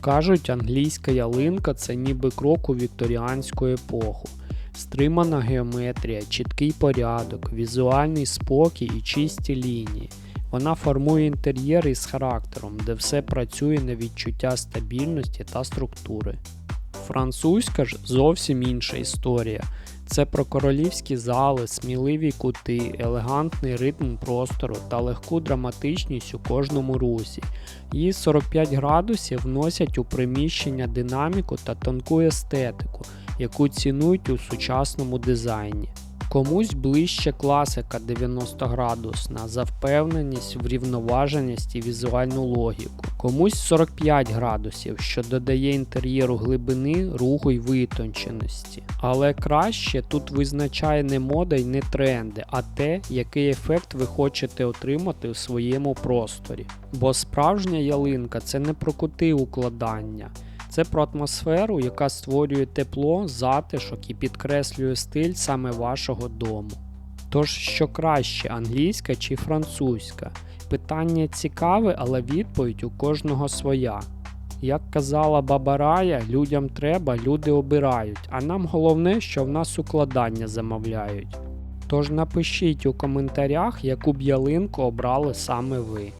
Кажуть, англійська ялинка це ніби крок у вікторіанську епоху. Стримана геометрія, чіткий порядок, візуальний спокій і чисті лінії. Вона формує інтер'єр із характером, де все працює на відчуття стабільності та структури. Французька ж зовсім інша історія. Це про королівські зали, сміливі кути, елегантний ритм простору та легку драматичність у кожному русі. Її 45 градусів вносять у приміщення динаміку та тонку естетику, яку цінують у сучасному дизайні. Комусь ближче класика 90 градусна за впевненість, врівноваженість і візуальну логіку. Комусь 45 градусів, що додає інтер'єру глибини, руху й витонченості. Але краще тут визначає не мода й не тренди, а те, який ефект ви хочете отримати у своєму просторі. Бо справжня ялинка це не про кути укладання. Це про атмосферу, яка створює тепло, затишок і підкреслює стиль саме вашого дому. Тож, що краще, англійська чи французька? Питання цікаве, але відповідь у кожного своя. Як казала баба Рая, людям треба, люди обирають, а нам головне, що в нас укладання замовляють. Тож напишіть у коментарях, яку б ялинку обрали саме ви.